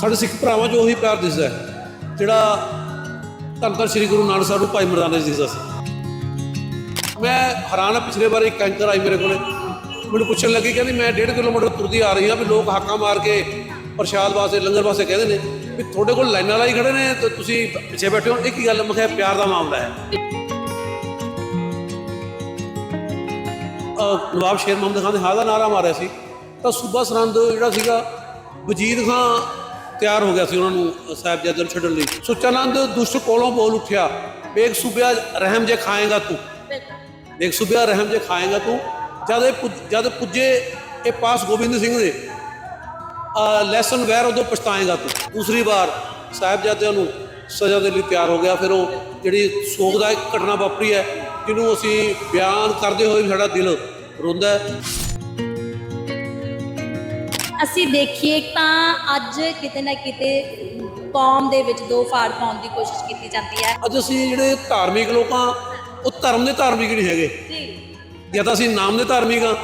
ਸਾਡੇ ਸਿੱਖ ਭਰਾਵਾਂ 'ਚ ਉਹੀ ਪਿਆਰ ਦਿਸਦਾ ਹੈ, ਜਿਹੜਾ ਧੰਨ ਧੰਨ ਸ੍ਰੀ ਗੁਰੂ ਨਾਨਕ ਸਾਹਿਬ ਨੂੰ ਭਾਈ ਮਰਦਾਨਾ ਜੀ ਦਿਸਦਾ ਸੀ। ਮੈਂ ਹੈਰਾਨ ਆ ਪਿਛਲੇ ਵਾਰ ਇੱਕ ਐਂਕਰ ਆਈ ਮੇਰੇ ਕੋਲੇ। ਮੈਨੂੰ ਪੁੱਛਣ ਲੱਗੀ, ਕਹਿੰਦੀ, ਮੈਂ 1.5 ਕਿਲੋਮੀਟਰ ਤੁਰਦੀ ਆ ਰਹੀ ਹਾਂ ਵੀ ਲੋਕ ਹਾਕਾਂ ਮਾਰ ਕੇ ਪ੍ਰਸ਼ਾਦ ਵਾਸਤੇ, ਲੰਗਰ ਵਾਸਤੇ ਕਹਿੰਦੇ ਨੇ ਵੀ ਤੁਹਾਡੇ ਕੋਲ ਲਾਈਨਾਂ ਲਾਈ ਖੜੇ ਨੇ ਤੇ ਤੁਸੀਂ ਪਿੱਛੇ ਬੈਠੇ ਹੋ। ਇੱਕ ਹੀ ਗੱਲ ਮੈਂ ਕਿਹਾ ਪਿਆਰ ਦਾ ਮਾਮਲਾ ਹੈ। ਅਹ ਨਵਾਬ ਸ਼ੇਰ ਮੁਹੰਮਦ ਖਾਨ ਨੇ ਹਾਂ ਦਾ ਨਾਰਾ ਮਾਰਿਆ ਸੀ। ਤਾਂ ਸੂਬਾ ਸਰੰਦ ਜਿਹੜਾ ਸੀਗਾ, ਵਜੀਦ ਖਾਨ ਤਿਆਰ ਹੋ ਗਿਆ ਸੀ ਉਹਨਾਂ ਨੂੰ ਸਾਹਿਬਜ਼ਾਦੇ ਨੂੰ ਛੱਡਣ ਲਈ। ਸੁੱਚਾ ਨੰਦ ਦੁਸ਼ਟ ਕੋਲੋਂ ਬੋਲ ਉੱਠਿਆ ਵੇਖ ਸੂਬਿਆ, ਰਹਿਮ ਜੇ ਖਾਏਗਾ ਤੂੰ। ਵੇਖ ਸੂਬਿਆ, ਰਹਿਮ ਜੇ ਖਾਏਗਾ ਤੂੰ। ਜਦ ਇਹ ਜਦ ਪੁੱਜੇ ਇਹ ਪਾਸ ਗੋਬਿੰਦ ਸਿੰਘ ਦੇ ਲੈਸਨ ਵੈਰ ਉਦੋਂ ਪਛਤਾਏਗਾ ਤੂੰ। ਦੂਸਰੀ ਵਾਰ ਸਾਹਿਬਜ਼ਾਦਿਆਂ ਨੂੰ ਸਜ਼ਾ ਦੇ ਲਈ ਤਿਆਰ ਹੋ ਗਿਆ, ਫਿਰ ਉਹ ਜਿਹੜੀ ਸੋਗਦਾਇਕ ਘਟਨਾ ਵਾਪਰੀ ਹੈ, ਜਿਹਨੂੰ ਅਸੀਂ ਬਿਆਨ ਕਰਦੇ ਹੋਏ ਵੀ ਸਾਡਾ ਦਿਲ ਰੋਂਦਾ ਹੈ। ਅਸੀਂ ਦੇਖੀਏ ਤਾਂ ਅੱਜ ਕਿਤੇ ਨਾ ਕਿਤੇ ਕੌਮ ਦੇ ਵਿੱਚ ਦੋ ਫਾੜ ਪਾਉਣ ਦੀ ਕੋਸ਼ਿਸ਼ ਕੀਤੀ ਜਾਂਦੀ ਹੈ। ਅੱਜ ਅਸੀਂ ਜਿਹੜੇ ਧਾਰਮਿਕ ਲੋਕਾਂ ਉਹ ਧਰਮ ਦੇ ਧਾਰਮਿਕ ਨਹੀਂ ਹੈਗੇ। ਜੀ। ਜਾਂ ਤਾਂ ਅਸੀਂ ਨਾਮ ਦੇ ਧਾਰਮਿਕ ਆ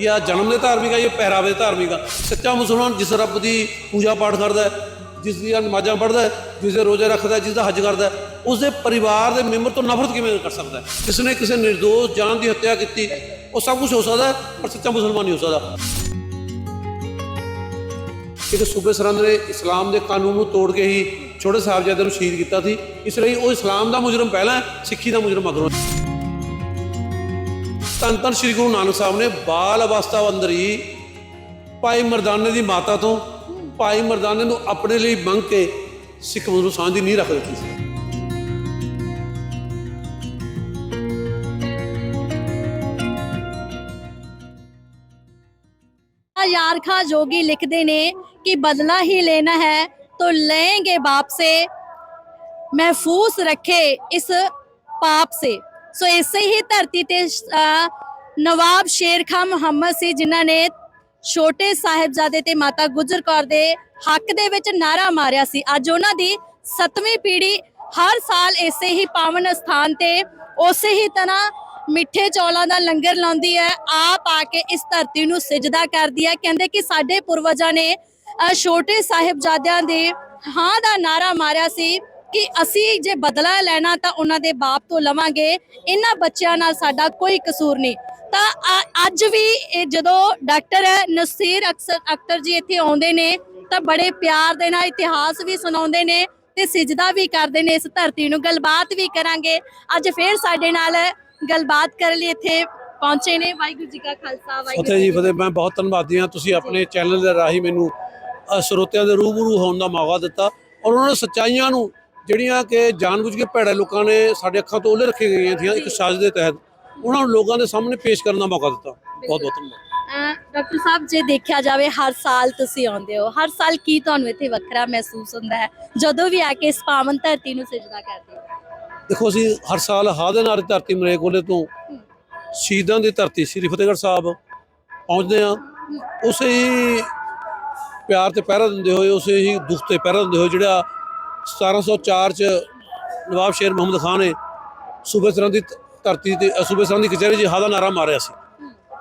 ਜਾਂ। ਜਨਮ ਦੇ ਧਾਰਮਿਕ ਆ ਜਾਂ ਪਹਿਰਾਵੇ ਦੇ ਧਾਰਮਿਕ ਆ ਸੱਚਾ ਮੁਸਲਮਾਨ ਜਿਸ ਰੱਬ ਦੀ ਪੂਜਾ ਪਾਠ ਕਰਦਾ ਹੈ ਜਿਸ ਦੀਆਂ ਨਮਾਜ਼ਾਂ ਪੜ੍ਹਦਾ ਹੈ ਜਿਸ ਦੇ ਰੋਜ਼ੇ ਰੱਖਦਾ ਜਿਸ ਦਾ ਹੱਜ ਕਰਦਾ ਉਸ ਦੇ ਪਰਿਵਾਰ ਦੇ ਮੈਂਬਰ ਤੋਂ ਨਫ਼ਰਤ ਕਿਵੇਂ ਕਰ ਸਕਦਾ ਜਿਸ ਨੇ ਕਿਸੇ ਨਿਰਦੋਸ਼ ਜਾਨ ਦੀ ਹੱਤਿਆ ਕੀਤੀ ਉਹ ਸਭ ਕੁਝ ਹੋ ਸਕਦਾ ਪਰ ਸੱਚਾ ਮੁਸਲਮਾਨ ਨਹੀਂ ਹੋ ਸਕਦਾ। ਕਿ ਸੂਬੇ ਸਰੰਦ ਨੇ ਇਸਲਾਮ ਦੇ ਕਾਨੂੰਨ ਨੂੰ ਤੋੜ ਕੇ ਹੀ ਛੋਟੇ ਸਾਹਿਬਜ਼ਾਦੇ ਨੂੰ ਸ਼ਹੀਦ ਕੀਤਾ ਸੀ। ਇਸ ਲਈ ਉਹ ਇਸਲਾਮ ਦਾ ਮੁਜਰਮ ਪਹਿਲਾਂ ਸਿੱਖੀ ਦਾ ਮੁਜਰਮ ਮਗਰੋਂ ਤਨ ਤਨ ਸ੍ਰੀ ਗੁਰੂ ਨਾਨਕ ਸਾਹਿਬ ਨੇ ਬਾਲ ਅਵਸਥਾ ਅੰਦਰ ਹੀ ਭਾਈ ਮਰਦਾਨੇ ਦੀ ਮਾਤਾ ਤੋਂ ਭਾਈ ਮਰਦਾਨੇ ਨੂੰ ਆਪਣੇ ਲਈ ਮੰਗ ਕੇ ਸਿੱਖ ਨੂੰ ਸਾਂਝੀ ਨਹੀਂ ਰੱਖ ਦਿੱਤੀ ਸੀ। ਯਾਰ ਜੋਗੀ ਲਿਖਦੇ ਨੇ कि बदला ही लेना है तो लेंगे बाप से महफूज रखे इस पाप से ਸੋ ਇਸੇ ਹੀ ਧਰਤੀ ਤੇ ਅ, ਨਵਾਬ ਸ਼ੇਰ ਖਾਨ ਮੁਹੰਮਦ ਸੀ ਜਿਨ੍ਹਾਂ ਨੇ ਛੋਟੇ ਸਾਹਿਬਜ਼ਾਦੇ ਤੇ ਮਾਤਾ ਗੁਜਰ ਕੌਰ ਦੇ ਹੱਕ ਦੇ ਵਿੱਚ ਨਾਰਾ ਮਾਰਿਆ ਸੀ ਅੱਜ ਉਹਨਾਂ ਦੀ 7ਵੀਂ ਪੀੜ੍ਹੀ ਹਰ ਸਾਲ ਇਸੇ ਹੀ ਪਾਵਨ ਸਥਾਨ ਤੇ ਉਸੇ ਹੀ ਤਰ੍ਹਾਂ ਮਿੱਠੇ ਚੌਲਾਂ ਦਾ ਲੰਗਰ ਲਾਉਂਦੀ ਹੈ ਆਪ ਆ ਕੇ ਇਸ ਧਰਤੀ ਨੂੰ ਸਿਜਦਾ ਕਰਦੀ ਹੈ ਕਹਿੰਦੇ ਕਿ ਸਾਡੇ ਪੁਰਵਜਾਂ ਨੇ ਅ, ਛੋਟੇ ਸਾਹਿਬਜ਼ਾਦਿਆਂ ਦੇ ਹਾਂ ਦਾ ਨਾਰਾ ਮਾਰਿਆ ਸੀ ਕਿ ਅਸੀਂ ਜੇ ਬਦਲਾ ਲੈਣਾ ਤਾਂ ਉਹਨਾਂ ਦੇ ਬਾਪ ਤੋਂ ਲਵਾਂਗੇ। ਇਹਨਾਂ ਬੱਚਿਆਂ ਨਾਲ ਸਾਡਾ ਕੋਈ ਕਸੂਰ ਨਹੀਂ। ਤਾਂ ਅੱਜ ਵੀ ਇਹ ਜਦੋਂ ਡਾਕਟਰ ਨਸੀਰ ਅਕਸਰ ਅਖਤਰ ਜੀ ਇੱਥੇ ਆਉਂਦੇ ਨੇ ਤਾਂ ਬੜੇ ਪਿਆਰ ਦੇ ਨਾਲ ਇਤਿਹਾਸ ਵੀ ਸੁਣਾਉਂਦੇ ਨੇ ਤੇ ਸਿਜਦਾ ਵੀ ਕਰਦੇ ਨੇ ਇਸ ਧਰਤੀ ਨੂੰ। ਗੱਲਬਾਤ ਵੀ ਕਰਾਂਗੇ। ਅੱਜ ਫੇਰ ਸਾਡੇ ਨਾਲ ਗੱਲਬਾਤ ਕਰਨ ਲਈ ਇੱਥੇ ਪਹੁੰਚੇ ਨੇ। ਵਾਹਿਗੁਰੂ ਜੀ ਕਾ ਖਾਲਸਾ ਵਾਹਿਗੁਰੂ ਜੀ ਫਤਿਹ। ਮੈਂ ਬਹੁਤ ਧੰਨਵਾਦੀ ਹਾਂ। ਤੁਸੀਂ ਆਪਣੇ ਚੈਨਲ ਦੇ ਰਾਹੀਂ ਮੈਨੂੰ ਸਰੋਤਿਆਂ ਦੇ ਰੂਬਰੂ ਹੋਣ ਦਾ ਮੌਕਾ ਦਿੱਤਾ ਔਰ ਉਹਨਾਂ ਨੇ ਸੱਚਾਈਆਂ ਨੂੰ ਜਿਹੜੀਆਂ ਕਿ ਜਾਣਬੁੱਝ ਕੇ ਭੈੜੇ ਲੋਕਾਂ ਨੇ ਸਾਡੇ ਅੱਖਾਂ ਤੋਂ ਉਹਲੇ ਰੱਖੀ ਗਈਆਂ ਸੀ ਇੱਕ ਸਾਜ਼ਿਸ਼ ਦੇ ਤਹਿਤ ਉਹਨਾਂ ਨੂੰ ਲੋਕਾਂ ਦੇ ਸਾਹਮਣੇ ਪੇਸ਼ ਕਰਨ ਦਾ ਮੌਕਾ ਦਿੱਤਾ। ਬਹੁਤ ਬਹੁਤ ਧੰਨਵਾਦ। ਡਾਕਟਰ ਸਾਹਿਬ ਜੇ ਦੇਖਿਆ ਜਾਵੇ ਹਰ ਸਾਲ ਤੁਸੀਂ ਆਉਂਦੇ ਹੋ ਹਰ ਸਾਲ ਕੀ ਤੁਹਾਨੂੰ ਇੱਥੇ ਵੱਖਰਾ ਮਹਿਸੂਸ ਹੁੰਦਾ ਹੈ? ਜਦੋਂ ਵੀ ਆ ਕੇ ਇਸ ਪਾਵਨ ਧਰਤੀ ਨੂੰ ਸਿਜਦਾ ਕਰਦੇ ਹੋ? ਦੇਖੋ ਅਸੀਂ ਹਰ ਸਾਲ ਹਾਹ ਦੇ ਨਾਰੇ ਧਰਤੀ ਮਰੇਕੋਲੇ ਤੋਂ ਸ਼ਹੀਦਾਂ ਦੀ ਧਰਤੀ ਸ੍ਰੀ ਫਤਿਹਗੜ੍ਹ ਸਾਹਿਬ ਪਹੁੰਚਦੇ ਆ ਉਸੇ ਪਿਆਰ ਤੇ ਪਹਿਰਾ ਦਿੰਦੇ ਹੋਏ ਉਸੇ ਹੀ ਦੁੱਖ ਤੇ ਪਹਿਰਾ ਦਿੰਦੇ ਹੋਏ ਜਿਹੜਾ 1704 ਚ ਨਵਾਬ ਸ਼ੇਰ ਮੁਹੰਮਦ ਖਾਨ ਨੇ ਸੂਬੇ ਸਰਹੰਦ ਦੀ ਧਰਤੀ ਤੇ ਸੂਬੇ ਸਰਹੰਦ ਦੀ ਕਚਹਿਰੀ 'ਚ ਹਾਹ ਦਾ ਨਾਰਾ ਮਾਰਿਆ ਸੀ।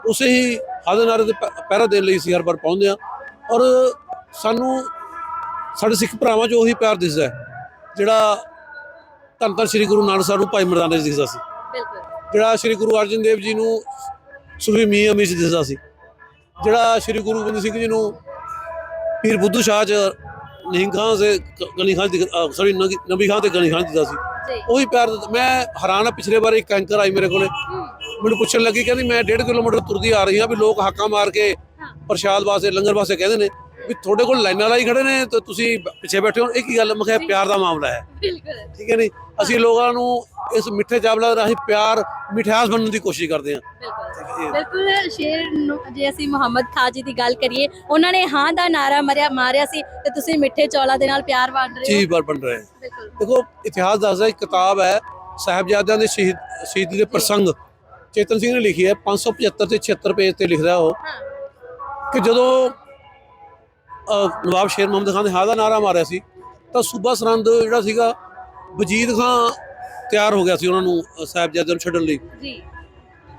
ਉਸੇ ਹੀ ਹਾਹ ਦੇ ਨਾਰੇ ਤੇ ਪਹਿਰਾ ਦੇਣ ਲਈ ਅਸੀਂ ਹਰ ਵਾਰ ਪਹੁੰਚਦੇ ਆ ਔਰ ਸਾਨੂੰ ਸਾਡੇ ਸਿੱਖ ਭਰਾਵਾਂ 'ਚ ਉਹੀ ਪਿਆਰ ਦਿਸਦਾ ਜਿਹੜਾ ਧੰਨ ਧੰਨ ਸ੍ਰੀ ਗੁਰੂ ਨਾਨਕ ਸਾਹਿਬ ਨੂੰ ਭਾਈ ਮਰਦਾਨਾ ਜੀ ਦਿਸਦਾ ਸੀ। ਬਿਲਕੁਲ। ਜਿਹੜਾ ਸ੍ਰੀ ਗੁਰੂ ਅਰਜਨ ਦੇਵ ਜੀ ਨੂੰ ਸੂਫੀ ਮੀਆਂ ਅਮੀਰ ਜੀ ਦਿਸਦਾ ਸੀ। ਜਿਹੜਾ ਸ੍ਰੀ ਗੁਰੂ ਗੋਬਿੰਦ ਸਿੰਘ ਜੀ ਨੂੰ ਪੀਰ ਬੁੱਧੂ ਸ਼ਾਹ ਚ ਨਹੀਂ ਖਾਂ ਸੇ ਗਨੀ ਖਾਨ ਸੌਰੀ ਨਬੀ ਖਾਨ ਤੇ ਗਨੀ ਖਾਨ ਦਿਸਦਾ ਸੀ। ਉਹੀ ਪਿਆਰ ਦਿੱਤਾ। ਮੈਂ ਹੈਰਾਨ ਆ ਪਿਛਲੇ ਵਾਰ ਇੱਕ ਐਂਕਰ ਆਈ ਮੇਰੇ ਕੋਲੇ। ਮੈਨੂੰ ਪੁੱਛਣ ਲੱਗੀ ਕਹਿੰਦੀ ਮੈਂ 1.5 ਕਿਲੋਮੀਟਰ ਤੁਰਦੀ ਆ ਰਹੀ ਹਾਂ ਵੀ ਲੋਕ ਹਾਕਾਂ ਮਾਰ ਕੇ ਪ੍ਰਸ਼ਾਦ ਵਾਸਤੇ ਲੰਗਰ ਵਾਸਤੇ ਕਹਿੰਦੇ ਨੇ। ਵੀ ਤੁਹਾਡੇ ਕੋਲ ਲਾਈਨਾਂ ਲਾਈ ਖੜੇ ਨੇ ਤੇ ਤੁਸੀਂ ਪਿੱਛੇ ਬੈਠੇ ਹੋ। ਇੱਕ ਹੀ ਗੱਲ ਮੈਂ ਕਿਹਾ ਪਿਆਰ ਦਾ ਮਾਮਲਾ ਹੈ। ਬਿਲਕੁਲ। ਠੀਕ ਹੈ ਨਹੀਂ ਅਸੀਂ ਲੋਕਾਂ ਨੂੰ ਇਸ ਮਿੱਠੇ ਚਾਵਲਾਂ ਦੇ ਰਾਹੀਂ ਪਿਆਰ ਮਿਠਾਸ ਬਣਨ ਦੀ ਕੋਸ਼ਿਸ਼ ਕਰਦੇ ਹਾਂ। ਬਿਲਕੁਲ। ਸ਼ੇਰ ਨੂੰ ਜੇ ਅਸੀਂ ਮੁਹੰਮਦ ਖਾਂ ਜੀ ਦੀ ਗੱਲ ਕਰੀਏ ਉਹਨਾਂ ਨੇ ਹਾਂ ਦਾ ਨਾਰਾ ਮਾਰਿਆ ਮਾਰਿਆ ਸੀ ਤੇ ਤੁਸੀਂ ਮਿੱਠੇ ਚੌਲਾਂ ਦੇ ਨਾਲ ਪਿਆਰ ਵੰਡ ਰਹੇ ਹੋ। ਪਰ ਬਣ ਰਹੇ। ਦੇਖੋ ਇਤਿਹਾਸ ਦੱਸਦਾ ਇੱਕ ਕਿਤਾਬ ਹੈ ਸਾਹਿਬਜ਼ਾਦਿਆਂ ਦੇ ਸ਼ਹੀਦ ਸ਼ਹੀਦੀ ਦੇ ਪ੍ਰਸੰਗ। ਚੇਤਨ ਸਿੰਘ ਨੇ ਲਿਖੀ ਹੈ 575 ਤੇ 76 ਪੇਜ ਤੇ ਲਿਖਦਾ ਉਹ ਕਿ ਜਦੋਂ ਨਵਾਬ ਸ਼ੇਰ ਮੁਹੰਮਦ ਖਾਨ ਨੇ ਹਾਂ ਦਾ ਨਾਰਾ ਮਾਰਿਆ ਸੀ। ਤਾਂ ਸੂਬਾ ਸਰਹੰਦ ਜਿਹੜਾ ਸੀਗਾ ਵਜੀਦ ਖਾਨ ਤਿਆਰ ਹੋ ਗਿਆ ਸੀ ਉਹਨਾਂ ਨੂੰ ਸਾਹਿਬਜ਼ਾਦਿਆਂ ਨੂੰ ਛੱਡਣ ਲਈ। ਜੀ।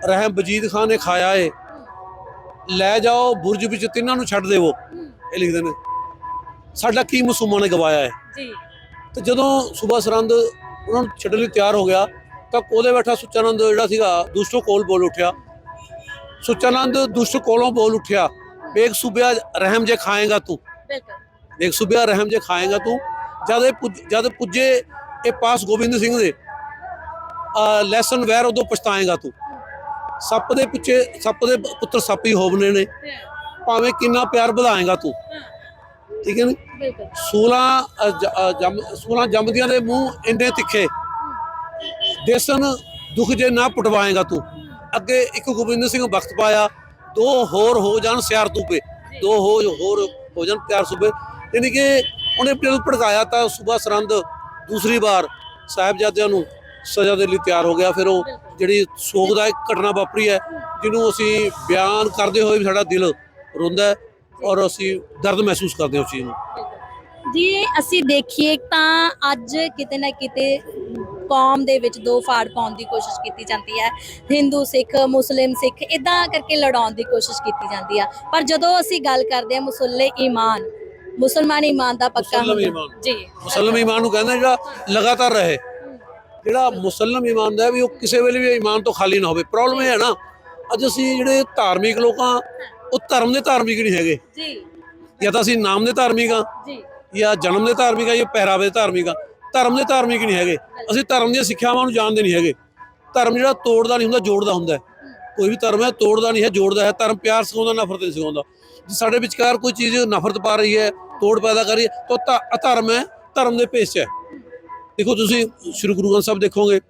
ਰਹਿਮ ਵਜੀਦ ਖਾਨ ਨੇ ਖਾਇਆ ਏ। ਲੈ ਜਾਓ ਬੁਰਜ ਵਿੱਚ ਤਿੰਨਾਂ ਨੂੰ ਛੱਡ ਦੇਵੋ। ਇਹ ਲਿਖਦੇ ਨੇ। ਸਾਡਾ ਕੀ ਮਾਸੂਮਾਂ ਨੇ ਗਵਾਇਆ ਹੈ ਜੀ। ਤੇ ਜਦੋਂ ਸੂਬਾ ਸਰੰਦ ਉਹਨਾਂ ਨੂੰ ਛੱਡਣ ਲਈ ਤਿਆਰ ਹੋ ਗਿਆ ਤਾਂ ਕੋਲੇ ਬੈਠਾ ਸੁੱਚਾਨੰਦ ਜਿਹੜਾ ਸੀਗਾ ਦੁਸ਼ਟੋ ਕੋਲ ਬੋਲ ਉੱਠਿਆ। ਸੁੱਚਾਨੰਦ ਦੁਸ਼ਟ ਕੋਲੋਂ ਬੋਲ ਉੱਠਿਆ। ਵੇਖ ਸੂਬਿਆ ਰਹਿਮ ਜੇ ਖਾਏਗਾ ਤੂੰ। ਬਿਲਕੁਲ। ਵੇਖ ਸੂਬਿਆ ਰਹਿਮ ਜੇ ਖਾਏਗਾ ਤੂੰ। ਜਦ ਇਹ ਜਦ ਪੁੱਜੇ ਇਹ ਪਾਸ ਗੋਬਿੰਦ ਸਿੰਘ ਦੇ ਆ ਲੈਸਨ ਵੈਰ ਉਦੋਂ ਪਛਤਾਏਗਾ ਤੂੰ। ਸੱਪ ਦੇ ਪਿੱਛੇ ਸੱਪ ਦੇ ਪੁੱਤਰ ਸੱਪ ਹੀ ਹੋਵਨੇ ਨੇ। ਭਾਵੇਂ ਕਿੰਨਾ ਪਿਆਰ ਵਧਾਏਗਾ ਤੂੰ। ਠੀਕ ਹੈ ਨੀ? ਬਿਲਕੁਲ। 16 ਅ, ਜ- ਅ, ਜੰਮ 16 ਜੰਮਦੀਆਂ ਦੇ ਮੂੰਹ ਇੰਨੇ ਤਿੱਖੇ। ਦੇਸਨ ਦੁੱਖ ਜੇ ਨਾ ਪਟਵਾਏਗਾ ਤੂੰ। ਅੱਗੇ ਇੱਕ ਗੋਬਿੰਦ ਸਿੰਘ ਵਕਤ ਪਾਇਆ। ਦੋ ਹੋਰ ਹੋ ਜਾਣ ਸਿਆਰ ਤੂਪੇ ਦੋ ਹੋ ਹੋਰ ਹੋ ਜਾਣ ਪਿਆਰ ਸੂਬੇ। ਯਾਨੀ ਕਿ ਉਹਨੇ ਜਦੋਂ ਭੜਕਾਇਆ ਤਾਂ ਸੂਬਾ ਸਰੰਦ ਦੂਸਰੀ ਵਾਰ ਸਾਹਿਬਜ਼ਾਦਿਆਂ ਨੂੰ ਸਜ਼ਾ ਦੇ ਲਈ ਤਿਆਰ ਹੋ ਗਿਆ। ਫਿਰ ਉਹ ਜਿਹੜੀ ਸੋਗਦਾਇਕ ਘਟਨਾ ਵਾਪਰੀ ਹੈ ਜਿਹਨੂੰ ਅਸੀਂ ਬਿਆਨ ਕਰਦੇ ਹੋਏ ਵੀ ਸਾਡਾ ਦਿਲ ਰੋਂਦਾ ਔਰ ਅਸੀਂ ਦਰਦ ਮਹਿਸੂਸ ਕਰਦੇ ਹਾਂ ਉਸ ਚੀਜ਼ ਨੂੰ। ਜੀ ਅਸੀਂ ਦੇਖੀਏ ਤਾਂ ਅੱਜ ਕਿਤੇ ਨਾ ਕਿਤੇ ਕੌਮ ਦੇ ਵਿੱਚ ਦੋ ਫਾੜ ਪਾਉਣ ਦੀ ਕੋਸ਼ਿਸ਼ ਕੀਤੀ ਜਾਂਦੀ ਹੈ। ਹਿੰਦੂ ਸਿੱਖ ਮੁਸਲਿਮ ਸਿੱਖ ਇਦਾਂ ਕਰਕੇ ਲੜਾਉਣ ਦੀ ਕੋਸ਼ਿਸ਼ ਕੀਤੀ ਜਾਂਦੀ ਆ। ਪਰ ਜਦੋਂ ਅਸੀਂ ਗੱਲ ਕਰਦੇ ਹਾਂ ਮੁਸੱਲੇ ਈਮਾਨ ਮੁਸਲਮਾਨ ਈਮਾਨ ਦਾ ਪੱਕਾ ਹੁੰਦਾ-। ਜੀ। ਮੁਸਲਮ ਈਮਾਨ ਨੂੰ ਕਹਿੰਦੇ ਜਿਹੜਾ ਲਗਾਤਾਰ ਰਹੇ। ਜਿਹੜਾ ਮੁਸਲਮ ਈਮਾਨ ਦਾ ਵੀ ਉਹ ਕਿਸੇ ਵੇਲੇ ਵੀ ਈਮਾਨ ਤੋਂ ਖਾਲੀ ਨਾ ਹੋਵੇ। ਪ੍ਰੋਬਲਮ ਇਹ ਹੈ ਨਾ ਅੱਜ ਅਸੀਂ ਜਿਹੜੇ ਧਾਰਮਿਕ ਲੋਕਾਂ ਉਹ ਧਰਮ ਦੇ ਧਾਰਮਿਕ ਨਹੀਂ ਹੈਗੇ। ਜੀ। ਜਾਂ ਤਾਂ ਅਸੀਂ ਨਾਮ ਦੇ ਧਾਰਮਿਕ ਆ ਜੀ। ਜਾਂ ਜਨਮ ਦੇ ਧਾਰਮਿਕ ਆ ਜਾਂ ਪਹਿਰਾਵੇ ਦੇ ਧਾਰਮਿਕ ਆ। ਧਰਮ ਦੇ ਧਾਰਮਿਕ ਨਹੀਂ ਹੈਗੇ। ਅਸੀਂ ਧਰਮ ਦੀਆਂ ਸਿੱਖਿਆਵਾਂ ਨੂੰ ਜਾਣਦੇ ਨਹੀਂ ਹੈਗੇ। ਧਰਮ ਜਿਹੜਾ ਤੋੜਦਾ ਨਹੀਂ ਹੁੰਦਾ ਜੋੜਦਾ ਹੁੰਦਾ। ਕੋਈ ਵੀ ਧਰਮ ਹੈ ਤੋੜਦਾ ਨਹੀਂ ਹੈ ਜੋੜਦਾ ਹੈ। ਧਰਮ ਪਿਆਰ ਸਿਖਾਉਂਦਾ ਨਫ਼ਰਤ ਨਹੀਂ ਸਿਖਾਉਂਦਾ। ਜੇ ਸਾਡੇ ਵਿਚਕਾਰ ਕੋਈ ਚੀਜ਼ ਨਫ਼ਰਤ ਪਾ ਰਹੀ ਹੈ ਤੋੜ ਪੈਦਾ ਕਰ ਰਹੀ ਹੈ ਤਾਂ ਅਧਰਮ ਹੈ ਧਰਮ ਦੇ 'ਚ ਹੈ। ਦੇਖੋ ਤੁਸੀਂ ਸ੍ਰੀ ਗੁਰੂ ਗ੍ਰੰਥ ਸਾਹਿਬ ਦੇਖੋਗੇ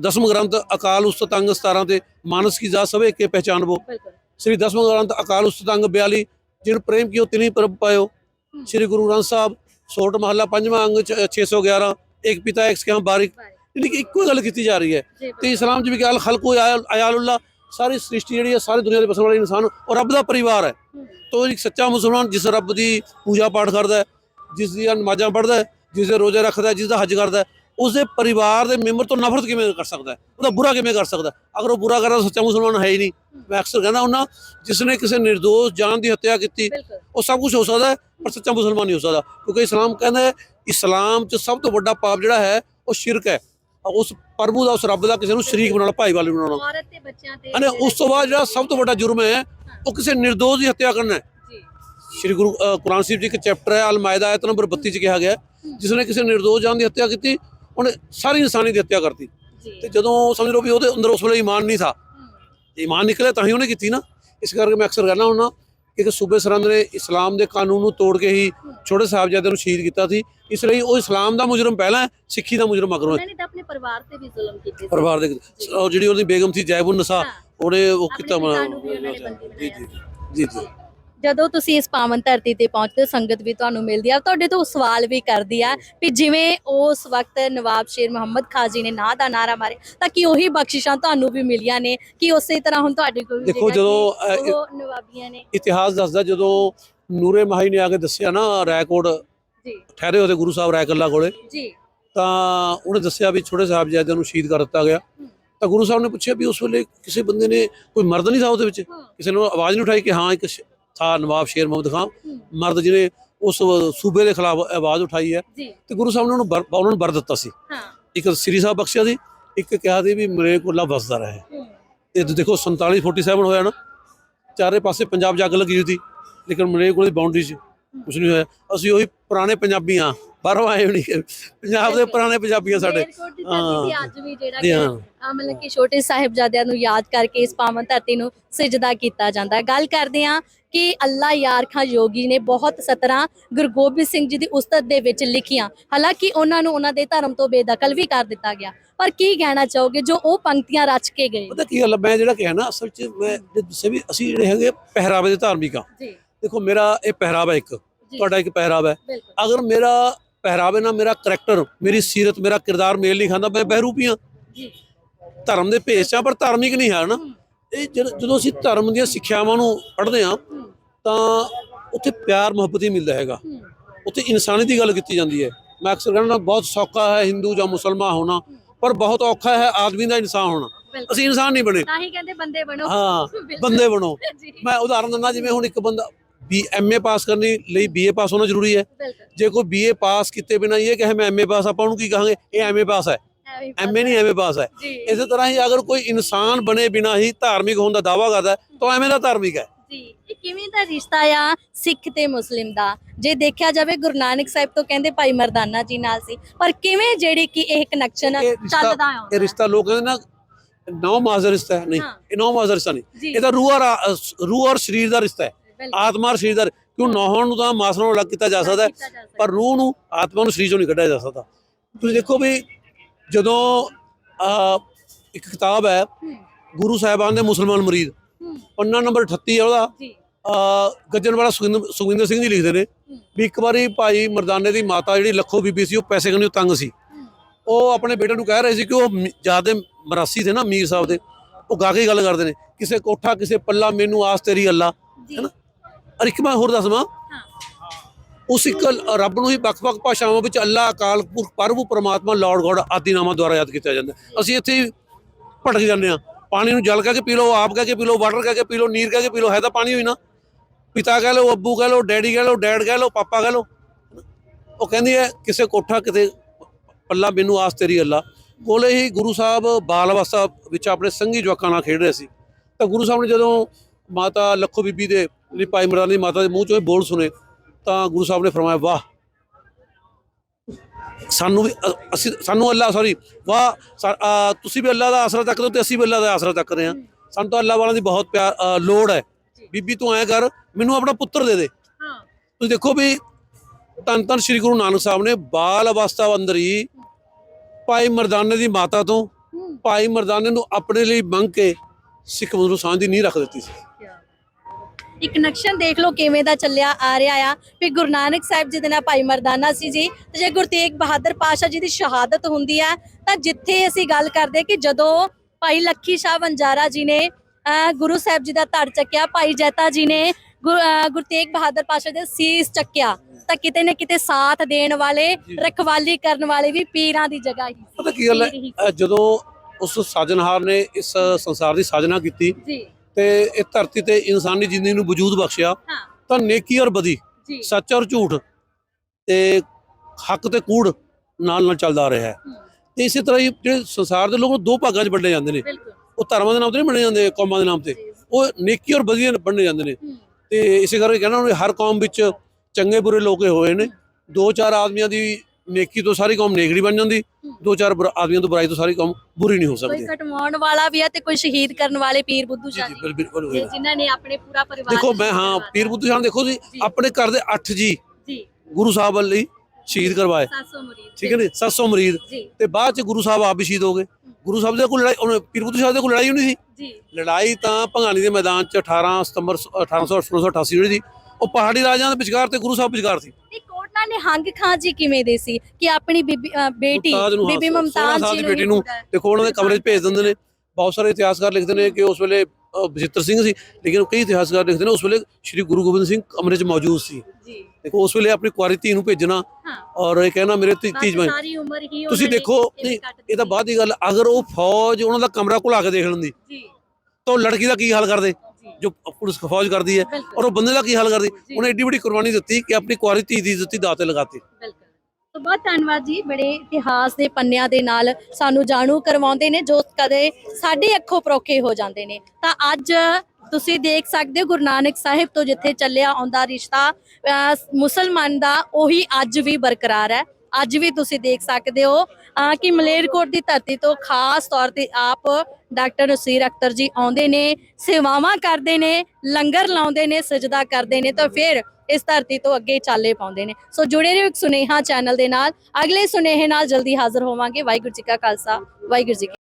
ਦਸਮ ਗ੍ਰੰਥ ਅਕਾਲ ਉਸਤਤ ਅੰਗ 17 ਤੇ ਮਾਨਸ ਕੀ ਜਾਤ ਸਭੇ ਕੇ ਪਹਿਚਾਨਬੋ ਬਿਲਕੁਲ। ਸ੍ਰੀ ਦਸਮ ਗ੍ਰੰਥ ਅਕਾਲ ਉਸਤਤ ਅੰਗ 42 ਜਿਨ ਪ੍ਰੇਮ ਕੀਓ ਤਿਨੀ ਪ੍ਰਭ ਪਾਇਓ। ਸ੍ਰੀ ਗੁਰੂ ਗ੍ਰੰਥ ਸਾਹਿਬ ਸੋਟ ਮਹੱਲਾ ਪੰਜਵਾਂ ਅੰਗ ਚ- 611 ਇੱਕ ਪਿਤਾ ਇੱਕ ਸਿਆਂ ਬਾਰਿਕ ਯਾਨੀ ਕਿ ਇੱਕੋ ਗੱਲ ਕੀਤੀ ਜਾ ਰਹੀ ਹੈ। ਤੇ ਇਸਲਾਮ ਚ ਵੀ ਕਿ ਅਲ ਖਲਕੋ ਅਯਾਲੁੱਲਾ ਸਾਰੀ ਸ੍ਰਿਸ਼ਟੀ ਜਿਹੜੀ ਹੈ ਸਾਰੀ ਦੁਨੀਆ ਦੇ ਬਸਣ ਵਾਲੇ ਇਨਸਾਨ ਉਹ ਰੱਬ ਦਾ ਪਰਿਵਾਰ ਹੈ। ਤੋ ਇੱਕ ਸੱਚਾ ਮੁਸਲਮਾਨ ਜਿਸ ਰੱਬ ਦੀ ਪੂਜਾ ਪਾਠ ਕਰਦਾ ਹੈ ਜਿਸ ਦੀਆਂ ਨਮਾਜ਼ਾਂ ਪੜ੍ਹਦਾ ਹੈ ਜਿਸ ਦੇ ਰੋਜ਼ੇ ਰੱਖਦਾ ਹੈ ਜਿਸ ਦਾ ਹੱਜ ਕਰਦਾ ਹੈ ਉਸ ਦੇ ਪਰਿਵਾਰ ਦੇ ਮੈਂਬਰ ਤੋਂ ਨਫ਼ਰਤ ਕਿਵੇਂ ਕਰ ਸਕਦਾ ਹੈ? ਉਹਦਾ ਬੁਰਾ ਕਿਵੇਂ ਕਰ ਸਕਦਾ? ਅਗਰ ਉਹ ਬੁਰਾ ਕਰਦਾ ਸੱਚਾ ਮੁਸਲਮਾਨ ਹੈ ਹੀ ਨਹੀਂ। ਮੈਂ ਅਕਸਰ ਕਹਿੰਦਾ ਹੁੰਦਾ ਜਿਸ ਨੇ ਕਿਸੇ ਨਿਰਦੋਸ਼ ਜਾਨ ਦੀ ਹੱਤਿਆ ਕੀਤੀ ਉਹ ਸਭ ਕੁਝ ਹੋ ਸਕਦਾ ਪਰ ਸੱਚਾ ਮੁਸਲਮਾਨ ਨਹੀਂ ਹੋ ਸਕਦਾ। ਕਿਉਂਕਿ ਇਸਲਾਮ ਕਹਿੰਦਾ ਹੈ ਇਸਲਾਮ 'ਚ ਸਭ ਤੋਂ ਵੱਡਾ ਪਾਪ ਜਿਹੜਾ ਹੈ ਉਹ ਸ਼ਿਰਕ ਹੈ। ਉਸ ਪ੍ਰਭੂ ਦਾ ਉਸ ਰੱਬ ਦਾ ਕਿਸੇ ਨੂੰ ਸ਼ਰੀਕ ਬਣਾਉਣਾ ਭਾਈਵਾਲੀ ਬਣਾਉਣਾ। ਔਰਤ ਤੇ ਬੱਚਿਆਂ ਤੇ ਅਨੇ ਉਸ ਤੋਂ ਬਾਅਦ ਜਿਹੜਾ ਸਭ ਤੋਂ ਵੱਡਾ ਜੁਰਮ ਹੈ ਉਹ ਕਿਸੇ ਨਿਰਦੋਸ਼ ਦੀ ਹੱਤਿਆ ਕਰਨਾ ਹੈ। ਜੀ। ਸ਼੍ਰੀ ਗੁਰੂ ਕੁਰਾਨ ਸ਼ਰੀਫ 'ਚ ਇੱਕ ਚੈਪਟਰ ਹੈ ਅਲ ਮਾਇਦਾ ਆਇਤ ਨੰਬਰ 32 'ਚ ਕਿਹਾ ਗਿਆ ਜਿਸ ਨੇ ਕਿਸੇ ਨਿਰਦੋਸ਼ ਜਾਨ ਦੀ ਹੱਤਿਆ ਕੀਤੀ ਉਹਨੇ ਸਾਰੀ ਇਨਸਾਨੀ ਦੀ ਹੱਤਿਆ ਕਰਤੀ। ਤੇ ਜਦੋਂ ਸਮਝ ਲਓ ਵੀ ਉਹਦੇ ਅੰਦਰ ਉਸ ਵੇਲੇ ਈਮਾਨ ਨਹੀਂ ਥਾ। ਜੇ ਈਮਾਨ ਨਿਕਲੇ ਤਾਂ ਹੀ ਉਹਨੇ ਕੀਤੀ ਨਾ। ਇਸ ਕਰਕੇ ਮੈਂ ਅਕਸਰ ਕਹਿੰਦਾ ਹੁੰਦਾ ਕਿ ਸੂਬੇ ਸਰਹੰਦ ਨੇ ਇਸਲਾਮ ਦੇ ਕਾਨੂੰਨ ਨੂੰ ਤੋੜ ਕੇ ਹੀ ਛੋਟੇ ਸਾਹਿਬਜ਼ਾਦਿਆਂ ਨੂੰ ਸ਼ਹੀਦ ਕੀਤਾ ਸੀ। ਇਸ ਲਈ ਉਹ ਇਸਲਾਮ ਦਾ ਮੁਜਰਮ ਪਹਿਲਾਂ ਹੈ ਸਿੱਖੀ ਦਾ ਮੁਜਰਮ ਮਗਰੋਂ ਹੈ। ਉਹਨਾਂ ਨੇ ਤਾਂ ਆਪਣੇ ਪਰਿਵਾਰ ਤੇ ਵੀ ਜ਼ੁਲਮ ਕੀਤੇ ਪਰਿਵਾਰ ਦੇ ਜਿਹੜੀ ਉਹਦੀ ਬੇਗਮ ਸੀ ਜੈਬੁਨ ਨਸਾ। ਉਹਨੇ ਉਹ ਕੀਤਾ ਜੀ ਜੀ ਜੀ। ਜਦੋਂ ਤੁਸੀਂ ਇਸ ਪਾਵਨ ਧਰਤੀ ਤੇ ਪਹੁੰਚਦੇ ਹੋ, ਸੰਗਤ ਵੀ ਤੁਹਾਨੂੰ ਮਿਲਦੀ ਆ। ਤੁਹਾਡੇ ਤੋਂ ਸਵਾਲ ਵੀ ਕਰਦੀ ਆ ਵੀ ਜਿਵੇਂ ਉਸ ਵਕਤ ਨਵਾਬ ਸ਼ੇਰ ਮੁਹੰਮਦ ਖਾਜੀ ਨੇ ਨਾ ਦਾ ਨਾਰਾ ਮਾਰੇ ਤਾਂ ਕੀ ਉਹੀ ਬਖਸ਼ਿਸ਼ਾਂ ਤੁਹਾਨੂੰ ਵੀ ਮਿਲੀਆਂ ਨੇ ਕਿ ਉਸੇ ਤਰ੍ਹਾਂ ਹੁਣ ਤੁਹਾਡੇ ਕੋਲ ਵੀ ਦੇਖੋ, ਜਦੋਂ, ਉਹ ਨਵਾਬੀਆਂ ਨੇ? ਇਤਿਹਾਸ ਦੱਸਦਾ ਜਦੋਂ ਨੂਰੇ ਮਾਹੀ ਨੇ ਆ ਕੇ ਦੱਸਿਆ ਨਾ ਰਾਏਕੋਟ ਜੀ। ਠਹਿਰੇ ਉਹਦੇ ਗੁਰੂ ਸਾਹਿਬ ਰਾਏਕੱਲਾ ਕੋਲੇ ਜੀ। ਤਾਂ ਉਹਨੇ ਦੱਸਿਆ ਵੀ ਛੋਟੇ ਸਾਹਿਬਜ਼ਾਦਿਆਂ ਨੂੰ ਸ਼ਹੀਦ ਕਰ ਦਿੱਤਾ ਗਿਆ। ਤਾਂ ਗੁਰੂ ਸਾਹਿਬ ਨੇ ਪੁੱਛਿਆ ਵੀ ਉਸ ਵੇਲੇ ਕਿਸੇ ਬੰਦੇ ਨੇ ਕੋਈ ਮਰਦ ਨਹੀਂ ਥਾ ਉਹਦੇ ਵਿੱਚ? ਕਿਸੇ ਨੇ ਆਵਾਜ਼ ਨਹੀਂ ਉਠਾਈ ਕਿ ਹਾਂ ਇੱਕ ਸ਼- ਥਾ ਨਵਾਬ ਸ਼ੇਰ ਮੁਹੰਮਦ ਖਾਨ ਮਰਦ ਜਿਹਨੇ ਉਸ ਸੂਬੇ ਦੇ ਖਿਲਾਫ ਆਵਾਜ਼ ਉਠਾਈ ਹੈ ਤੇ ਗੁਰੂ ਸਾਹਿਬ ਨੇ ਉਹਨੂੰ ਉਹਨਾਂ ਨੂੰ ਵਰ ਦਿੱਤਾ ਸੀ। ਹਾਂ। ਇੱਕ ਸ੍ਰੀ ਸਾਹਿਬ ਬਖਸ਼ਿਆ ਸੀ ਇੱਕ ਕਿਹਾ ਸੀ ਵੀ ਮੇਰੇ ਕੋਲਾ ਵਸਦਾ ਰਹੇ। ਤੇ ਦੇਖੋ 47 47 ਹੋਇਆ ਨਾ ਚਾਰੇ ਪਾਸੇ ਪੰਜਾਬ ਜੱਗ ਲੱਗੀ ਹੋਈ ਸੀ ਲੇਕਿਨ ਮੇਰੇ ਕੋਲ ਬਾਉਂਡਰੀ 'ਚ ਕੁਝ ਨਹੀਂ ਹੋਇਆ। ਅਸੀਂ ਉਹੀ ਪੁਰਾਣੇ ਪੰਜਾਬੀ ਆ ਬਾਹਰੋਂ ਆਏ ਨਹੀਂ ਪੰਜਾਬ ਦੇ ਪੁਰਾਣੇ ਪੰਜਾਬੀ ਆ ਸਾਡੇ ਏਅਰਪੋਰਟ ਦੀ ਧਰਤੀ ਤੇ ਹਾਂ। ਅੱਜ ਵੀ ਜਿਹੜਾ ਜੀ ਕਿ ਹਾਂ। ਅਹ ਮਤਲਬ ਕਿ ਛੋਟੇ ਸਾਹਿਬਜ਼ਾਦਿਆਂ ਨੂੰ ਯਾਦ ਕਰਕੇ ਇਸ ਪਾਵਨ ਧਰਤੀ ਨੂੰ ਸਜਦਾ ਕੀਤਾ ਜਾਂਦਾ ਹੈ। ਗੱਲ ਕਰਦੇ ਹਾਂ ਕਿ ਅੱਲਾ ਯਾਰ ਖਾਂ ਯੋਗੀ ਨੇ ਬਹੁਤ ਸਤਰਾਂ ਗੁਰੂ ਗੋਬਿੰਦ ਸਿੰਘ ਜੀ ਦੀ ਉਸਤਤ ਦੇ ਵਿੱਚ ਲਿਖੀਆਂ। ਹਾਲਾਂਕਿ ਉਹਨਾਂ ਨੂੰ ਉਹਨਾਂ ਦੇ ਧਰਮ ਤੋਂ ਬੇਦਖਲ ਵੀ ਕਰ ਦਿੱਤਾ ਗਿਆ। ਪਰ ਕੀ ਕਹਿਣਾ ਚਾਹੋਗੇ ਜੋ ਉਹ ਪੰਕਤੀਆਂ ਰਚ ਕੇ ਗਏ ਪਤਾ ਕੀ ਗੱਲ ਆ, ਮੈਂ ਜਿਹੜਾ ਕਿਹਾ ਨਾ ਅਸਲ 'ਚ ਮੈਂ ਜੇ ਦੱਸਿਆ ਵੀ ਅਸੀਂ ਜਿਹੜੇ ਹੈਗੇ ਪਹਿਰਾਵੇ ਦੇ ਧਾਰਮਿਕ ਆ। ਜੀ। ਦੇਖੋ ਮੇਰਾ ਇਹ ਪਹਿਰਾਵਾ ਇੱਕ ਤੁਹਾਡਾ ਇੱਕ ਪਹਿਰਾਵਾ ਹੈ। ਬਿਲਕੁਲ। ਅਗਰ ਮੇਰਾ ਪਹਿਰਾਵੇ ਨਾਲ ਮੇਰਾ ਕਰੈਕਟਰ ਮੇਰੀ ਸੀਰਤ ਮੇਰਾ ਕਿਰਦਾਰ ਮੇਲ ਨਹੀਂ ਖਾਂਦਾ ਮੈਂ ਬਹਿਰੂਪੀ ਹਾਂ। ਧਰਮ ਦੇ ਭੇਸ ਹਾਂ ਪਰ ਧਾਰਮਿਕ ਨਹੀਂ ਹੈ ਨਾ। ਇਹ ਜਦ- ਅਸੀਂ ਧਰਮ ਦੀਆਂ ਸਿੱਖਿਆਵਾਂ ਨੂੰ ਪੜ੍ਹਦੇ ਹਾਂ ਹੂੰ, ਤਾਂ ਉੱਥੇ ਪਿਆਰ ਮੁਹੱਬਤ ਹੀ ਮਿਲਦਾ ਹੈਗਾ। ਉੱਥੇ ਇਨਸਾਨੀ ਦੀ ਗੱਲ ਕੀਤੀ ਜਾਂਦੀ ਹੈ। ਮੈਂ ਅਕਸਰ ਕਹਿੰਦਾ ਬਹੁਤ ਸੌਖਾ ਹੈ ਹਿੰਦੂ ਜਾਂ ਮੁਸਲਮਾਨ ਹੋਣਾ ਪਰ ਬਹੁਤ ਔਖਾ ਹੈ ਆਦਮੀ ਦਾ ਇਨਸਾਨ ਹੋਣਾ। ਅਸੀਂ ਇਨਸਾਨ ਨਹੀਂ ਬਣੇ। ਤਾਂ ਹੀ ਕਹਿੰਦੇ ਬੰਦੇ ਬਣੋ। ਹਾਂ। ਬੰਦੇ ਬਣੋ। ਮੈਂ ਉਦਾਹਰਨ ਦਿੰਦਾ ਜਿਵੇਂ ਹੁਣ ਇੱਕ ਬੰਦਾ ਬੀ ਐਮਏ ਪਾਸ ਕਰਨੀ ਲਈ ਬੀਏ ਪਾਸ ਹੋਣਾ ਜ਼ਰੂਰੀ ਹੈ। ਜੇ ਕੋਈ ਬੀਏ ਪਾਸ ਕੀਤੇ ਬਿਨਾ ਇਹ ਕਹੇ ਮੈਂ ਐਮਏ ਪਾਸ ਆਪਾਂ ਉਹਨੂੰ ਕੀ ਕਹਾਂਗੇ? ਇਹ ਐਮਏ ਪਾਸ ਹੈ। ਐਮਏ ਨਹੀਂ ਐਮਏ ਪਾਸ ਹੈ। ਇਸੇ ਤਰ੍ਹਾਂ ਹੀ ਅਗਰ ਕੋਈ ਇਨਸਾਨ ਬਣੇ ਬਿਨਾ ਹੀ ਧਾਰਮਿਕ ਹੋਣ ਦਾ ਦਾਵਾ ਕਰਦਾ ਤਾਂ ਐਵੇਂ ਦਾ ਧਾਰਮਿਕ ਹੈ। ਜੀ। ਇਹ ਕਿਵੇਂ ਦਾ ਰਿਸ਼ਤਾ ਆ ਸਿੱਖ ਤੇ ਮੁਸਲਿਮ ਦਾ? ਜੇ ਦੇਖਿਆ ਜਾਵੇ ਗੁਰੂ ਨਾਨਕ ਸਾਹਿਬ ਤੋਂ ਕਹਿੰਦੇ ਭਾਈ ਮਰਦਾਨਾ ਜੀ ਨਾਲ ਸੀ ਪਰ ਕਿਵੇਂ ਜਿਹੜੀ ਕਿ ਇਹ ਕਨੈਕਸ਼ਨ ਚੱਲਦਾ ਆ ਇਹ ਰਿਸ਼ਤਾ ਲੋਕ ਕਹਿੰਦੇ ਨਾ ਨੌ ਦਾ ਰਿਸ਼ਤਾ ਨਹੀਂ। ਇਹ ਨੌ ਦਾ ਰਿਸ਼ਤਾ। ਨਹੀਂ। ਇਹ ਤਾਂ ਰੂਹ ਔਰ ਰੂਹ ਔਰ ਸਰੀਰ ਦਾ ਰਿਸ਼ਤਾ ਹੈ। ਆਤਮਾ ਦਾ ਕਿਉਂ ਨੌਹਾਂ ਨੂੰ ਤਾਂ ਮਾਸ ਨਾਲੋਂ ਅਲੱਗ ਕੀਤਾ ਜਾ ਸਕਦਾ ਪਰ ਰੂਹ ਨੂੰ ਆਤਮਾ ਨੂੰ ਸਰੀਰ ਚੋਂ ਨਹੀਂ ਕੱਢਿਆ ਜਾ ਸਕਦਾ। ਤੁਸੀਂ ਦੇਖੋ ਵੀ ਜਦੋਂ ਆ ਇੱਕ ਕਿਤਾਬ ਹੈ ਗੁਰੂ ਸਾਹਿਬਾਨ ਦੇ ਮੁਸਲਮਾਨ ਮਰੀਦ। ਪੰਨਾ ਨੰਬਰ 38 ਹੈ ਉਹਦਾ। ਆ ਗੱਜਣਵਾਲਾ ਸੁਖਿੰਦਰ ਸੁਖਵਿੰਦਰ ਸਿੰਘ ਜੀ ਲਿਖਦੇ ਨੇ ਵੀ ਇੱਕ ਵਾਰੀ ਭਾਈ ਮਰਦਾਨੇ ਦੀ ਮਾਤਾ ਜਿਹੜੀ ਲੱਖੋ ਬੀਬੀ ਸੀ ਉਹ ਪੈਸੇ ਕਰਨੀ ਤੰਗ ਸੀ। ਉਹ ਆਪਣੇ ਬੇਟੇ ਨੂੰ ਕਹਿ ਰਹੇ ਸੀ ਕਿ ਉਹ ਜਿਆਦੇ ਮਰਾਸੀ ਥੇ ਨਾ ਮੀਰ ਸਾਹਿਬ ਦੇ। ਉਹ ਗਾ ਕੇ ਗੱਲ ਕਰਦੇ ਨੇ ਕਿਸੇ ਕੋਠਾ ਕਿਸੇ ਪੱਲਾ ਮੈਨੂੰ ਆਸ ਤੇਰੀ ਅੱਲਾ। ਹੈਨਾ? ਔਰ ਇੱਕ ਮੈਂ ਹੋਰ ਦੱਸਵਾਂ ਹਾਂ। ਉਸ ਇੱਕ ਰੱਬ ਨੂੰ ਹੀ ਵੱਖ-ਵੱਖ ਭਾਸ਼ਾਵਾਂ ਵਿੱਚ ਅੱਲਾ ਅਕਾਲ ਪੁਰਖ ਪ੍ਰਭੂ ਪਰਮਾਤਮਾ ਲਾਰਡ ਗੋਡ ਆਦਿ ਨਾਮਾਂ ਦੁਆਰਾ ਯਾਦ ਕੀਤਾ ਜਾਂਦਾ। ਅਸੀਂ ਇੱਥੇ ਭਟਕ ਜਾਂਦੇ ਆ ਪਾਣੀ ਨੂੰ ਜਲ ਕਹਿ ਕੇ ਪੀ ਲਓ ਆਪ ਕਹਿ ਕੇ ਪੀ ਲਓ ਵਾਟਰ ਕਹਿ ਕੇ ਪੀ ਲਓ ਨੀਰ ਕਹਿ ਕੇ ਪੀ ਲਓ ਹੈ ਤਾਂ ਪਾਣੀ ਹੋਈ ਨਾ। ਪਿਤਾ ਕਹਿ ਲਓ ਅੱਬੂ ਕਹਿ ਲਓ ਡੈਡੀ ਕਹਿ ਲਓ ਡੈਡ ਕਹਿ ਲਓ ਪਾਪਾ ਕਹਿ ਲਓ। ਉਹ ਕਹਿੰਦੀ ਹੈ ਕਿਸੇ ਕੋਠਾ ਕਿਤੇ ਪੱਲਾ ਮੈਨੂੰ ਆਸ ਤੇਰੀ ਅੱਲਾ। ਕੋਲੇ ਹੀ ਗੁਰੂ ਸਾਹਿਬ ਬਾਲ ਅਵਸਥਾ ਵਿੱਚ ਆਪਣੇ ਸੰਗੀ ਜਵਾਕਾਂ ਨਾਲ ਖੇਡ ਰਹੇ ਸੀ। ਤਾਂ ਗੁਰੂ ਸਾਹਿਬ ਨੇ ਜਦੋਂ ਮਾਤਾ ਲੱਖੋ ਬੀਬੀ ਦੇ ਜਿਹੜੀ ਭਾਈ ਮਰਦਾਨੀ ਦੀ ਮਾਤਾ ਦੇ ਮੂੰਹ ਚੋਂ ਇਹ ਬੋਲ ਸੁਣੇ ਤਾਂ ਗੁਰੂ ਸਾਹਿਬ ਨੇ ਫਰਮਾਇਆ ਵਾਹ। ਸਾਨੂੰ ਵੀ ਅ- ਅਸੀਂ ਸਾਨੂੰ ਅੱਲਾ ਸੌਰੀ ਵਾਹ ਸਾ- ਤੁਸੀਂ ਵੀ ਅੱਲਾ ਦਾ ਆਸਰਾ ਤੱਕਦੇ ਹੋ ਤੇ ਅਸੀਂ ਵੀ ਅੱਲਾ ਦਾ ਆਸਰਾ ਤੱਕ ਰਹੇ ਹਾਂ। ਸਾਨੂੰ ਤਾਂ ਅੱਲਾ ਵਾਲਿਆਂ ਦੀ ਬਹੁਤ ਪਿਆਰ ਅ, ਲੋੜ ਹੈ। ਬੀਬੀ ਤੂੰ ਐਂ ਕਰ ਮੈਨੂੰ ਆਪਣਾ ਪੁੱਤਰ ਦੇ ਦੇ। ਹਾਂ। ਤੁਸੀਂ ਦੇਖੋ ਵੀ ਧੰਨ ਧੰਨ ਸ੍ਰੀ ਗੁਰੂ ਨਾਨਕ ਸਾਹਿਬ ਨੇ ਬਾਲ ਅਵਸਥਾ ਅੰਦਰ ਹੀ ਭਾਈ ਮਰਦਾਨੇ ਦੀ ਮਾਤਾ ਤੋਂ ਹੂੰ। ਭਾਈ ਮਰਦਾਨੇ ਨੂੰ ਆਪਣੇ ਲਈ ਮੰਗ ਕੇ ਸਿੱਖ ਮਜ਼ਲੂ ਸਾਂਝ ਦੀ ਨੀਂਹ ਰੱਖ ਦਿੱਤੀ ਸੀ। ਇੱਕ ਨਕਸ਼ਨ ਦੇਖ ਲਓ ਕਿਵੇਂ ਦਾ ਚੱਲਿਆ ਆ ਰਿਹਾ ਆ। ਵੀ ਗੁਰੂ ਨਾਨਕ ਸਾਹਿਬ ਜੀ ਦੇ ਨਾਲ ਭਾਈ ਮਰਦਾਨਾ ਸੀ ਜੀ। ਤੇ ਜੇ ਗੁਰੂ ਤੇਗ ਬਹਾਦਰ ਪਾਸ਼ਾ ਜੀ ਦੀ ਸ਼ਹਾਦਤ ਹੁੰਦੀ ਆ ਤਾਂ ਜਿੱਥੇ ਅਸੀਂ ਗੱਲ ਕਰਦੇ ਕਿ ਜਦੋਂ ਭਾਈ ਲੱਖੀ ਸ਼ਾਹ ਵੰਜਾਰਾ ਜੀ ਨੇ ਗੁਰੂ ਸਾਹਿਬ ਜੀ ਦਾ ਧੜ ਚੱਕਿਆ ਭਾਈ ਜੈਤਾ ਜੀ ਨੇ ਗੁਰ- ਤੇਗ ਬਹਾਦਰ ਪਾਸ਼ਾ ਦੇ ਸੀਸ ਚੱਕਿਆ ਤਾਂ ਕਿਤੇ ਨਾ ਕਿਤੇ ਸਾਥ ਦੇਣ ਵਾਲੇ ਰਖਵਾਲੀ ਕਰਨ ਵਾਲੇ ਵੀ ਪੀਰਾਂ ਦੀ ਜਗ੍ਹਾ ਹੀ ਪਤਾ ਕੀ ਗੱਲ ਹੈ ਜਦੋਂ ਉਸ ਸਾਜਨਹਾਰ ਨੇ ਇਸ ਸੰਸਾਰ ਦੀ ਸਾਜਨਾ ਕੀਤੀ ਜੀ। ਤੇ ਇਹ ਧਰਤੀ ਤੇ ਇਨਸਾਨੀ ਜ਼ਿੰਦਗੀ ਨੂੰ ਵਜੂਦ ਬਖਸ਼ਿਆ। ਤਾਂ ਨੇਕੀ ਔਰ ਬਦੀ ਸੱਚ ਔਰ ਝੂਠ ਤੇ ਹੱਕ ਤੇ ਕੂੜ ਨਾਲ ਨਾਲ ਚੱਲਦਾ ਆ ਰਿਹਾ ਹੈ। ਤੇ ਇਸੇ ਤਰ੍ਹਾਂ ਹੀ ਜਿਹੜੇ ਸੰਸਾਰ ਦੇ ਲੋਕ ਦੋ ਭਾਗਾਂ 'ਚ ਵੰਡੇ ਜਾਂਦੇ ਨੇ। ਉਹ ਧਰਮਾਂ ਦੇ ਨਾਮ ਤੇ ਨਹੀਂ ਵੰਡੇ ਜਾਂਦੇ ਕੌਮਾਂ ਦੇ ਨਾਮ ਤੇ। ਉਹ ਨੇਕੀ ਔਰ ਬਦੀ ਨਾਲ ਵੰਡੇ ਜਾਂਦੇ ਨੇ। ਤੇ ਇਸੇ ਕਰਕੇ ਕਹਿੰਦਾ ਹਰ ਕੌਮ ਵਿੱਚ ਚੰਗੇ ਬੁਰੇ ਲੋਕੇ ਹੋਏ ਨੇ। ਦੋ ਚਾਰ ਆਦਮੀਆਂ ਦੀ ਨੇਕੀ ਤੋਂ ਸਾਰੀ ਕੌਮ ਨੇਕੜੀ ਬਣ ਜਾਂਦੀ ਦੋ ਚਾਰ ਬੁਰਾ- ਆਦਮੀਆਂ ਤੋਂ ਬੁਰਾਈ ਤੋਂ ਸਾਰੀ ਕੌਮ ਬੁਰੀ ਨਹੀਂ ਹੋ ਕੋਈ ਸਕਦੀ। ਕਟਵਾਉਣ ਵਾਲਾ ਵੀ ਹੈ ਤੇ ਕੋਈ ਸ਼ਹੀਦ ਕਰਨ ਵਾਲੇ ਪੀਰ ਬੁੱਧੂ ਜੀ ਸ਼ਾਹ ਜੀ ਜੀ ਬਿਲ- ਬਿਲਕੁਲ। ਜਿਨ੍ਹਾਂ ਨੇ ਆਪਣੇ ਪੂਰਾ ਪਰਿਵਾਰ ਦੇਖੋ ਮੈਂ ਹਾਂ। ਪੀਰ ਬੁੱਧੂ ਸ਼ਾਹ ਦੇਖੋ ਜੀ ਜੀ। ਆਪਣੇ ਘਰ ਦੇ 8 ਜੀ ਜੀ। ਗੁਰੂ ਸਾਹਿਬ ਲਈ ਸ਼ਹੀਦ ਕਰਵਾਏ। 700 ਮਰੀਜ਼ ਠੀਕ ਹੈ ਨੇ 700 ਮਰੀਦ। ਜੀ। ਤੇ ਬਾਅਦ ਚ ਗੁਰੂ ਸਾਹਿਬ ਆਪ ਵੀ ਸ਼ਹੀਦ ਹੋ ਗਏ। ਗੁਰੂ ਸਾਹਿਬ ਦੇ ਕੋਲ ਲੜਾਈ ਉਹਨੇ ਪੀਰ ਬੁੱਧੂ ਸਾਹਿਬ ਦੇ ਕੋਲ ਲੜਾਈ ਹੋਣੀ ਸੀ? ਜੀ। ਲੜਾਈ ਤਾਂ ਭੰਗਾਣੀ ਦੇ ਮੈਦਾਨ ਚ 18 ਸਤੰਬਰ 1888 ਜਿਹੜੀ ਸੀ ਉਹ ਪਹਾੜੀ ਰਾਜਿਆਂ ਦੇ ਵਿਚਕਾਰ ਤੇ ਗੁਰੂ ਸਾਹਿਬ ਵਿਚਕਾਰ ਸੀ। ਤੇ ਕੋਟਲਾ ਨਿਹੰਗ ਖਾਨ ਜੀ ਕਿਵੇਂ ਦੇ ਸੀ ਕਿ ਆਪਣੀ ਬੀਬੀ ਅ, ਬੇਟੀ ਮੁਮਤਾਜ਼ ਨੂੰ, ਹਾਂ, ਬੀਬੀ 16 ਮਮਤਾਜ਼ ਸਾਲ ਜੀ ਦੀ ਨੂੰ ਬੇਟੀ ਨੂੰ ਦੇਖੋ ਉਹਨਾਂ ਦੇ ਕਮਰੇ 'ਚ ਭੇਜ ਦਿੰਦੇ ਨੇ। ਬਹੁਤ ਸਾਰੇ ਇਤਿਹਾਸਕਾਰ ਲਿਖਦੇ ਨੇ ਕਿ ਉਸ ਵੇਲੇ ਅ, ਬਚਿੱਤਰ ਸਿੰਘ ਸੀ ਲੇਕਿਨ ਕਈ ਇਤਿਹਾਸਕਾਰ ਲਿਖਦੇ ਨੇ ਉਸ ਵੇਲੇ ਸ੍ਰੀ ਗੁਰੂ ਗੋਬਿੰਦ ਸਿੰਘ ਕਮਰੇ 'ਚ ਮੌਜੂਦ ਸੀ। ਜੀ। ਦੇਖੋ ਉਸ ਵੇਲੇ ਆਪਣੀ ਕੁਆਰੀ ਧੀ ਨੂੰ ਭੇਜਣਾ ਹਾਂ। ਔਰ ਇਹ ਕਹਿਣਾ ਮੇਰੇ ਧੀ ਧੀ ਬਸ ਜਵਾਈ ਸਾਰੀ ਉਮਰ ਹੀ ਉਹਨਾਂ ਤੁਸੀਂ ਨੇ ਦੇਖੋ ਇਵੇਂ ਨਹੀਂ ਕੱਟ ਇਹ ਤਾਂ ਬਾਅਦ ਦੀ ਗੱਲ ਅਗਰ ਉਹ ਫੌਜ ਉਹਨਾਂ ਦਾ ਕਮਰਾ ਘੁਲਾ ਕੇ ਦੇਖ ਲੈਂਦੀ ਜੀ। ਤਾਂ ਉਹ ਲੜਕੀ ਦਾ ਕੀ ਹਾਲ ਕਰਦੇ? ਜੀ ਪੁਲਿਸ ਫੌਜ ਕਰਦੀ ਹੈ ਔਰ ਉਹ ਬੰਦੇ ਦਾ ਕੀ ਹਾਲ ਕਰਦੀ। ਉਹਨੇ ਏਡੀ ਵੱਡੀ ਕੁਰਬਾਨੀ ਦਿੱਤੀ ਕਿ ਆਪਣੀ ਕੁਆਰੀ ਧੀ ਦੀ ਇੱਜ਼ਤ ਦਾਅ ਤੇ ਲਗਾਤੀ। ਬਿਲਕੁਲ। ਬਹੁਤ ਧੰਨਵਾਦ ਜੀ ਬੜੇ ਇਤਿਹਾਸ ਦੇ ਪੰਨਿਆਂ ਦੇ ਨਾਲ ਸਾਨੂੰ ਜਾਣੂ ਕਰਵਾਉਂਦੇ ਨੇ ਜੋ ਕਦੇ ਸਾਡੇ ਅੱਖੋਂ ਪਰੋਖੇ ਹੋ ਜਾਂਦੇ ਨੇ। ਤਾਂ ਅੱਜ ਤੁਸੀਂ ਦੇਖ ਸਕਦੇ ਹੋ ਗੁਰੂ ਨਾਨਕ ਸਾਹਿਬ ਤੋਂ ਜਿੱਥੇ ਚੱਲਿਆ ਆਉਂਦਾ ਰਿਸ਼ਤਾ ਮੁਸਲਮਾਨ ਦਾ ਉਹੀ ਅੱਜ ਵੀ ਬਰਕਰਾਰ ਹੈ। ਅੱਜ ਵੀ ਤੁਸੀਂ ਦੇਖ ਸਕਦੇ ਹੋ ਕਿ ਮਲੇਰਕੋਟ ਦੀ ਧਰਤੀ ਤੋਂ ਖਾਸ ਤੌਰ ਤੇ ਆਪ ਡਾਕਟਰ ਨਸੀਰ ਅਖਤਰ ਜੀ ਆਉਂਦੇ ਨੇ, ਸੇਵਾਵਾਂ ਕਰਦੇ ਨੇ, ਲੰਗਰ ਲਾਉਂਦੇ ਨੇ, ਸਜਦਾ ਕਰਦੇ ਨੇ ਤਾਂ ਫਿਰ ਇਸ ਧਰਤੀ ਤੋਂ ਅੱਗੇ ਚਾਲੇ ਪਾਉਂਦੇ ਨੇ। ਸੋ ਜੁੜੇ ਰਹੋ ਇੱਕ ਸੁਨੇਹਾ ਚੈਨਲ ਦੇ ਨਾਲ। ਅਗਲੇ ਸੁਨੇਹੇ ਨਾਲ ਜਲਦੀ ਹਾਜ਼ਰ ਹੋਵਾਂਗੇ। ਵਾਹਿਗੁਰੂ ਜੀ ਕਾ ਖਾਲਸਾ, ਵਾਹਿਗੁਰੂ ਜੀ ਕੀ